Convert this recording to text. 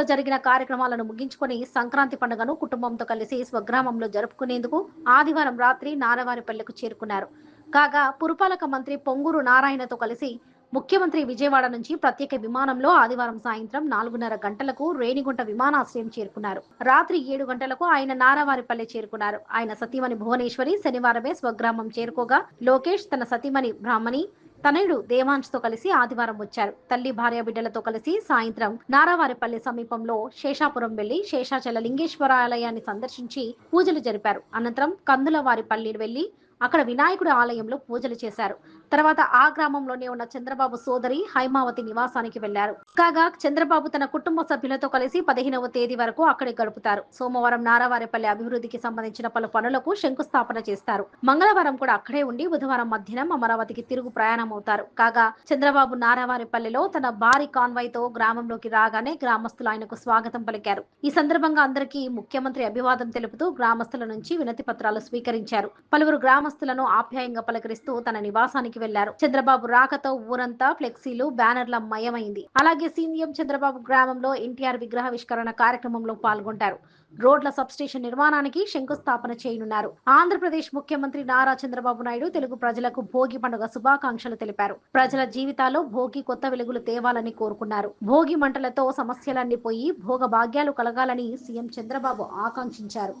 రోజుల జరిగిన కార్యక్రమాలను ముగించుకొని సంక్రాంతి పండుగను కుటుంబంతో కలిసి స్వగ్రామంలో జరుపుకునేందుకు ఆదివారం రాత్రి నారవారిపల్లెకు చేరుకున్నారు. కాగా పురపాలక మంత్రి పొంగూరు నారాయణతో కలిసి ముఖ్యమంత్రి విజయవాడ నుంచి ప్రత్యేక విమానంలో ఆదివారం సాయంత్రం నాలుగున్నర గంటలకు రేణిగుంట విమానాశ్రయం చేరుకున్నారు. రాత్రి ఏడు గంటలకు ఆయన నారావారిపల్లె చేరుకున్నారు. ఆయన సతీమణి భువనేశ్వరి శనివారమే స్వగ్రామం చేరుకోగా లోకేష్ తన సతీమణి బ్రాహ్మణి తనయుడు దేవాంశ్తో కలిసి ఆదివారం వచ్చారు. తల్లి భార్య బిడ్డలతో కలిసి సాయంత్రం నారావారిపల్లి సమీపంలో శేషాపురం వెళ్ళి శేషాచల లింగేశ్వర ఆలయాన్ని సందర్శించి పూజలు జరిపారు. అనంతరం కందులవారిపల్లి వెళ్ళి అక్కడ వినాయకుడి ఆలయంలో పూజలు చేశారు. తర్వాత ఆ గ్రామంలోనే ఉన్న చంద్రబాబు సోదరి హైమావతి నివాసానికి వెళ్ళారు కాగా చంద్రబాబు తన కుటుంబ సభ్యులతో కలిసి పదిహేనవ తేదీ వరకు అక్కడే గడుపుతారు. సోమవారం నారావారిపల్లి అభివృద్ధికి సంబంధించిన పలు పనులకు శంకుస్థాపన చేస్తారు. మంగళవారం కూడా అక్కడే ఉండి బుధవారం మధ్యాహ్నం అమరావతికి తిరుగు ప్రయాణం అవుతారు. కాగా చంద్రబాబు నారావారిపల్లిలో తన భారీ కాన్వాయ్తో గ్రామంలోకి రాగానే గ్రామస్తులు ఆయనకు స్వాగతం పలికారు. ఈ సందర్భంగా అందరికీ ముఖ్యమంత్రి అభివాదం తెలుపుతూ గ్రామస్తుల నుంచి వినతి పత్రాలు స్వీకరించారు. పలువురు గ్రామ గ్రామస్తులను ఆప్యాయంగా పలకరిస్తూ తన నివాసానికి వెళ్ళారు. చంద్రబాబు రాకతో ఊరంతా ఫ్లెక్సీలు బ్యానర్ల మయమైంది. అలాగే సీఎం చంద్రబాబు గ్రామంలో ఎన్టీఆర్ విగ్రహావిష్కరణ కార్యక్రమంలో పాల్గొంటారు. రోడ్ల సబ్స్టేషన్ నిర్మాణానికి శంకుస్థాపన చేయనున్నారు. ఆంధ్రప్రదేశ్ ముఖ్యమంత్రి నారా చంద్రబాబు నాయుడు తెలుగు ప్రజలకు భోగి పండుగ శుభాకాంక్షలు తెలిపారు. ప్రజల జీవితాల్లో భోగి కొత్త వెలుగులు తేవాలని కోరుకున్నారు. భోగి మంటలతో సమస్యలన్నీ పోయి భోగ భాగ్యాలు కలగాలని సీఎం చంద్రబాబు ఆకాంక్షించారు.